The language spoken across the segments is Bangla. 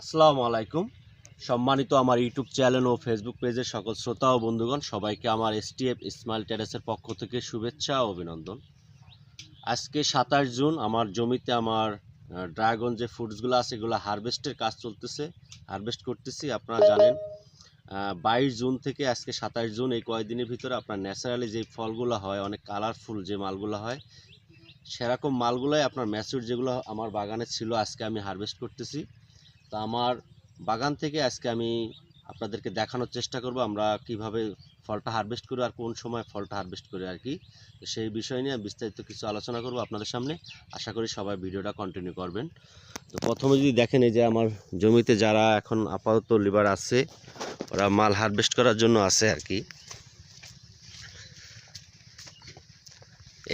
আসসালামু আলাইকুম। সম্মানিত আমার ইউটিউব চ্যানেল ও ফেসবুক পেজের সকল শ্রোতা ও বন্ধুগণ, সবাইকে আমার এসটিএফ ইসমাইল টেরেসের পক্ষ থেকে শুভেচ্ছা ও অভিনন্দন। আজকে সাতাশ জুন, আমার জমিতে আমার ড্রাগন যে ফ্রুটসগুলো আছে, এগুলো হারভেস্টের কাজ চলতেছে হারভেস্ট করতেছি, আপনারা জানেন। বাইশ জুন থেকে আজকে সাতাশ জুন, এই কয়েকদিনের ভিতরে আপনার ন্যাচারালি যে ফলগুলো হয়, অনেক কালারফুল যে মালগুলো হয়, সেরকম মালগুলোই আপনার ম্যাচুর যেগুলো আমার বাগানে ছিল, আজকে আমি হারভেস্ট করতেছি। তা আমার বাগান থেকে আজকে আমি আপনাদেরকে দেখানোর চেষ্টা করব, আমরা কীভাবে ফলটা হারভেস্ট করি আর কোন সময় ফলটা হারভেস্ট করি আর কি। সেই বিষয় নিয়ে বিস্তারিত কিছু আলোচনা করব আপনাদের সামনে। আশা করি সবাই ভিডিওটা কন্টিনিউ করবেন। তো প্রথমে যদি দেখেন এই যে আমার জমিতে যারা এখন আপাতত লিভার আছে, ওরা মাল হারভেস্ট করার জন্য আছে আর কি।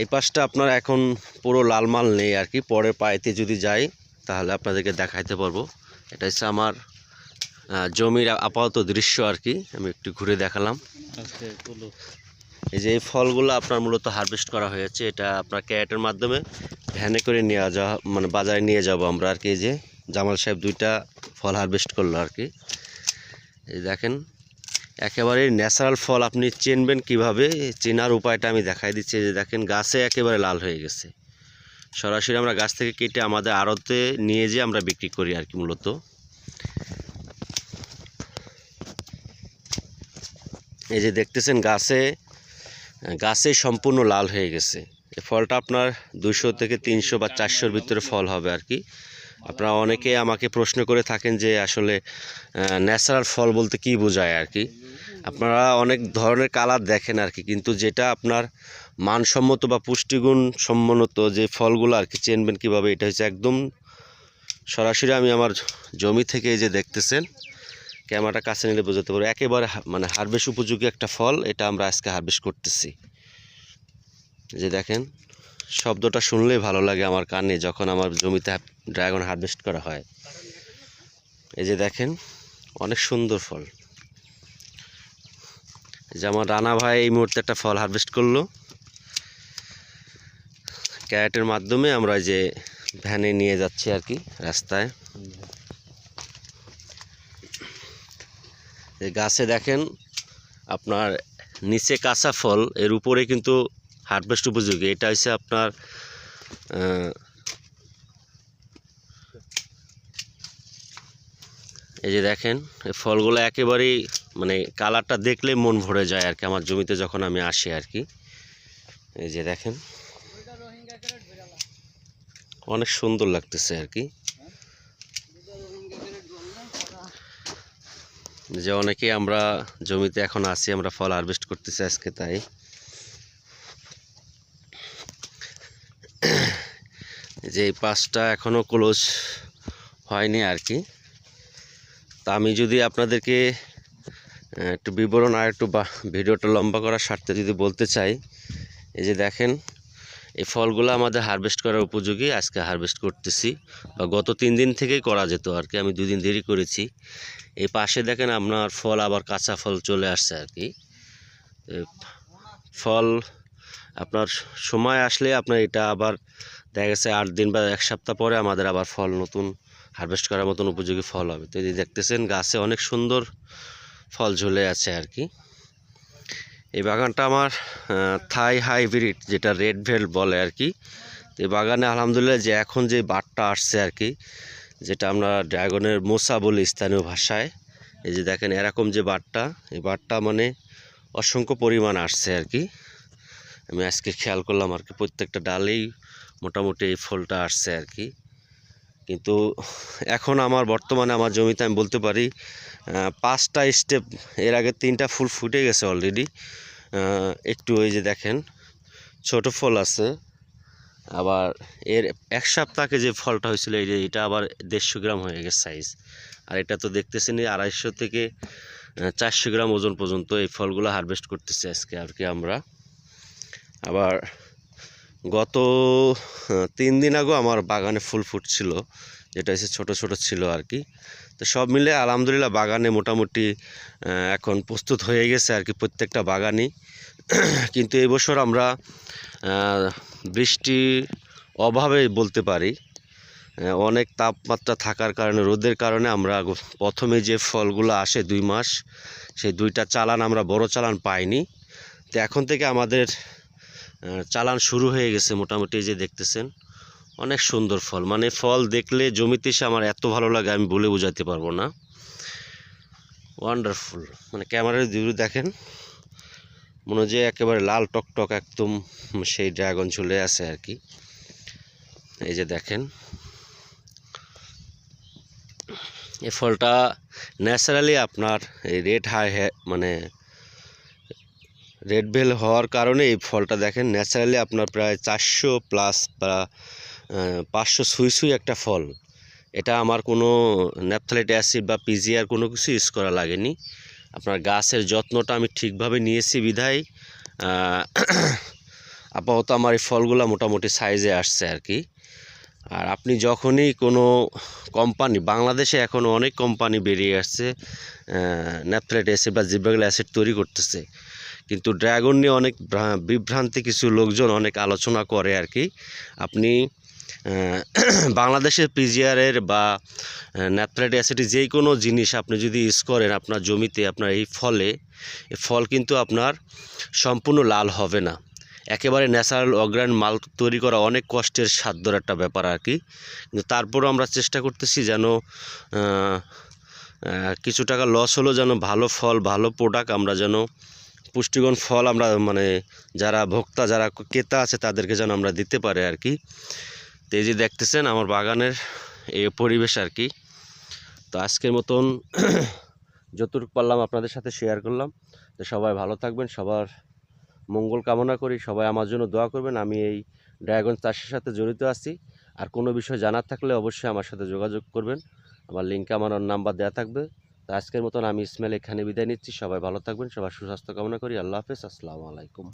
এই পাশটা আপনার এখন পুরো লাল মাল নেই আর কি, পরে পায়েতে যদি যাই, তাহলে আপনাদেরকে দেখাইতে পারব। এটা হচ্ছে আমার জমির আপাতত দৃশ্য আর কি। আমি একটু ঘুরে দেখালাম। এই যে এই ফলগুলো আপনার মূলত হারভেস্ট করা হয়েছে এটা আপনার ক্যারেটের মাধ্যমে ভ্যানে করে নিয়ে যাওয়া মানে বাজারে নিয়ে যাব আমরা আর কি। এই যে জামাল সাহেব দুইটা ফল হারভেস্ট করল আর কি। এই দেখেন একেবারে ন্যাচারাল ফল আপনি চিনবেন কীভাবে চেনার উপায়টা আমি দেখাই দিচ্ছি। যে দেখেন গাছে একেবারে লাল হয়ে গেছে। সরাসরি আমরা গাছ থেকে কেটে আমাদের আড়তে নিয়ে যেয়ে আমরা বিক্রি করি আর কি মূলত। এই যে দেখতেছেন গাছে গাছে সম্পূর্ণ লাল হয়ে গেছে। এই ফলটা আপনার দুশো থেকে তিনশো বা চারশোর ভিতরে ফল হবে আর কি। আপনারা অনেকে আমাকে প্রশ্ন করে থাকেন যে আসলে ন্যাচারাল ফল বলতে কি বোঝায় আর কি। আপনারা অনেক ধরনের কালার দেখেন আর কি, কিন্তু যেটা আপনার মানসম্মত বা পুষ্টিগুণ সম্মত যে ফলগুলো আর কি চেনবেন কীভাবে, এটা হচ্ছে একদম সরাসরি আমি আমার জমি থেকে এই যে দেখতেছেন, ক্যামেরাটা কাছে নিলে বোঝাতে পারব। একেবারে মানে হারভেস্ট উপযোগী একটা ফল, এটা আমরা আজকে হারভেস্ট করতেছি। যে দেখেন, শব্দটা শুনলেই ভালো লাগে আমার কানে, যখন আমার জমিতে ড্রাগন হারভেস্ট করা হয়। এই যে দেখেন, অনেক সুন্দর ফল। যে আমার রানা ভাই এই মুহূর্তে একটা ফল হারভেস্ট করল। ক্যারেটের মাধ্যমে আমরা যে ভ্যানে নিয়ে যাচ্ছি আর কি রাস্তায়। গাছে দেখেন আপনার নিচে কাঁচা ফল, এর উপরে কিন্তু হারভেস্ট উপযোগী। এটা হচ্ছে আপনার এই যে দেখেন ফলগুলো একেবারেই মানে কালারটা দেখলে মন ভরে যায় আর কি। আমার জমিতে যখন আমি আসি আর কি। এই যে দেখেন। অনেক সুন্দর লাগতেছে আর কি। যে অনেকে আমরা জমিতে এখন আছি, আমরা ফল হারভেস্ট করতেছি আজকে তাই। যে এই পাঁচটা এখনও ক্লোজ হয়নি আর কি। তা আমি যদি আপনাদেরকে একটু বিবরণ আর একটু বা, ভিডিওটা লম্বা করার স্বার্থে যদি বলতে চাই, এই যে দেখেন, এই ফলগুলো আমাদের হারভেস্ট করার উপযোগী, আজকে হারভেস্ট করতেছি, বা গত তিন দিন থেকেই করা যেত আর কি, আমি দুই দিন দেরি করেছি। এই পাশে দেখেন আপনার ফল, আবার কাঁচা ফল চলে আসছে আর কি। ফল আপনার সময় আসলে আপনার এটা আবার দেখা গেছে আট দিন বা এক সপ্তাহ পরে আমাদের আবার ফল নতুন হারভেস্ট করার মতন উপযোগী ফল হবে। তো এই দেখতেছেন, গাছে অনেক সুন্দর ফল ঝুলে আছে আর কি। এই বাগানটা আমার থাই হাইব্রিড যেটা রেড ভেল বলে আর কি। এই বাগানে আলহামদুলিল্লাহ যে এখন যে বাটটা আসছে আর কি, যেটা আমরা ড্রাগনের মোসা বলি স্থানীয় ভাষায়, এই যে দেখেন এরকম যে বাটটা এই বাটটা মানে অসংখ্য পরিমাণ আসছে আর কি। আমি আজকে খেয়াল করলাম আর কি, প্রত্যেকটা ডালেই মোটামুটি এই ফলটা আসছে আর কি। কিন্তু এখন আমার বর্তমানে আমার জমিতে আমি বলতে পারি পাঁচটা স্টেপ এর আগে তিনটা ফুল ফুটে গেছে অলরেডি একটু ওই যে দেখেন, ছোট ফল আছে, আবার এর এক সপ্তাহে যে ফলটা হয়েছিল এটা আবার দেড়শো গ্রাম হয়ে গেছে সাইজ আর এটা তো দেখতেছেন আড়াইশো থেকে চারশো গ্রাম ওজন পর্যন্ত এই ফলগুলো হারভেস্ট করতেছি আজকে আর কি আমরা। আবার গত তিন দিন আগেও আমার বাগানে ফুল ফুটছিল, যেটা এসে ছোট ছোট ছিল আর কি। তো সব মিলে আলহামদুলিল্লাহ বাগানে মোটামুটি এখন প্রস্তুত হয়ে গেছে আর কি প্রত্যেকটা বাগানই। কিন্তু এই বছর আমরা বৃষ্টি অভাবে বলতে পারি অনেক তাপমাত্রা থাকার কারণে, রোদের কারণে আমরা প্রথমে যে ফলগুলো আসে দুই মাস, সেই দুইটা চালান আমরা বড় চালান পাইনি। তো এখন থেকে আমাদের চালান শুরু হয়ে গেছে মোটামুটি যে দেখতেছেন। অনেক সুন্দর ফল। মানে ফল দেখলে জমিতে এসে আমার এত ভালো লাগে, আমি বলে বোঝাতে পারব না। ওয়ান্ডারফুল মানে ক্যামেরার ভিউ দেখেন, মনে যে একেবারে লাল টকটক একদম সেই ড্রাগন চলে আসে আর কি। এই যে দেখেন। এই ফলটা ন্যাচারালি আপনার এই রেড হাই মানে রেড বেল হওয়ার কারণে এই ফলটা দেখেন ন্যাচারালি আপনার প্রায় চারশো প্লাস বা পাঁচশো সুই সুই একটা ফল। এটা আমার কোনো ন্যাপথালেট অ্যাসিড বা পিজিআর কোনো কিছু ইউজ করা লাগেনি। আপনার গাছের যত্নটা আমি ঠিকভাবে নিয়েছি বিধায় আপাতত আমার এই ফলগুলো মোটামুটি সাইজে আসছে আর কি। আর আপনি যখনই কোনো কোম্পানি বাংলাদেশে এখন অনেক কোম্পানি বেরিয়ে আসছে ন্যাপথ্রেট অ্যাসিড বা জিব্রাগল অ্যাসিড তৈরি করতেছে। কিন্তু ড্রাগন নিয়ে অনেক ভ্রা- বিভ্রান্তি কিছু লোকজন অনেক আলোচনা করে আর কি। আপনি বাংলাদেশের পিজিআরের বা ন্যাপথ্রেট অ্যাসিড যেই কোনো জিনিস আপনি যদি ইউজ করেন আপনার জমিতে, আপনার এই ফলে ফল কিন্তু আপনার সম্পূর্ণ লাল হবে না। একেবারে ন্যাচারাল অগ্রায়ণ মাল তৈরি করা অনেক কষ্টের, সাধ্যর একটা ব্যাপার আর কি। কিন্তু তারপরও আমরা চেষ্টা করতেছি যেন কিছু টাকা লস হলেও যেন ভালো ফল, ভালো প্রোডাক্ট আমরা যেন পুষ্টিগুণ ফল আমরা মানে যারা ভোক্তা, যারা ক্রেতা আছে, তাদেরকে যেন আমরা দিতে পারি আর কি। তো এই যে দেখতেছেন, আমার বাগানের এই পরিবেশ আর কি। তো আজকের মতন যতটুকু পারলাম আপনাদের সাথে শেয়ার করলাম। তো সবাই ভালো থাকবেন, সবার মঙ্গল কামনা করি। সবাই আমার জন্য দোয়া করবেন। আমি এই ড্রাগন চাষের সাথে জড়িত আছি। আর কোনো বিষয় জানার থাকলে অবশ্যই আমার সাথে যোগাযোগ করবেন। আমার লিঙ্কে আমার নাম্বার দেওয়া থাকবে। আজকের মতন আমি ইসমাইল এখানে বিদায় নিচ্ছি। সবাই ভালো থাকবেন, সবার সুস্বাস্থ্য কামনা করি। আল্লাহ হাফেজ, আসসালামু আলাইকুম।